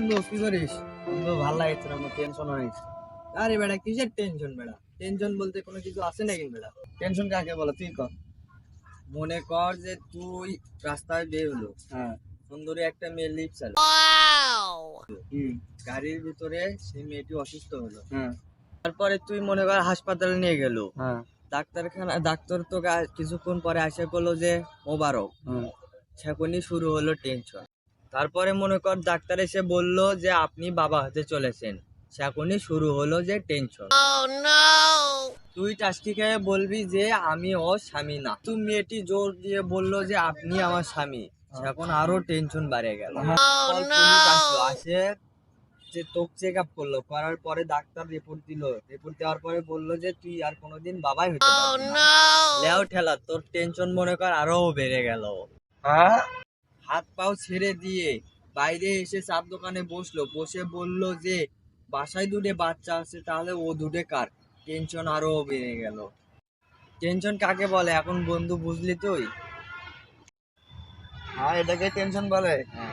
বন্ধু ভালো লাগছে না আমার টেনশন হয়েছে আরে বেটা কিসের টেনশন বেটা টেনশন বলতে কোনো কিছু আছে নাকি বেটা টেনশন কাকে বলো তুই কর। মনে কর যে তুই রাস্তায় বের হলো। হ্যাঁ। সুন্দরী একটা মেয়ে লিপ চাল গাড়ির ভিতরে সেই মেয়েটি অসুস্থ হলো। হ্যাঁ। তারপরে তুই মনে কর হাসপাতালে নিয়ে গেল। হ্যাঁ। ডাক্তারখানা ডাক্তার তো কিছুক্ষণ পরে আসে করল যে মোবারক। হুম। সেখনই শুরু হলো টেনশন তারপরে মনে কর ডাক্তার এসে বলল যে আপনি বাবা হতে চলেছেন। সেখনই শুরু হলো যে টেনশন তুই টাস্টি খেয়ে বলবি যে আমি ও স্বামী না। তুই মেয়েটি জোর দিয়ে বলল যে আপনি আমার স্বামী। এখন আরও টেনশন বাড়ে গেল। আসলো, আসে যে তোক চেক আপ করল। করার পরে ডাক্তার রিপোর্ট দিল। রিপোর্ট দেওয়ার পরে বলল যে তুই আর কোনোদিন বাবাই হতে পারবি না। লেও ঠেলা তোর টেনশন মনে কর আরও বেড়ে গেল। হ্যাঁ? হাত পাও ছেড়ে দিয়ে বাইরে এসে চার দোকানে বসল। বসে বলল যে বাসায় দুটে বাচ্চা আছে তাহলে ও দুটে কার? টেনশন আরও বেড়ে গেল। টেনশন কাকে বলে? এখন বন্ধু বুঝলি তুই? হ্যাঁ এটাকে টেনশন বলে। হ্যাঁ।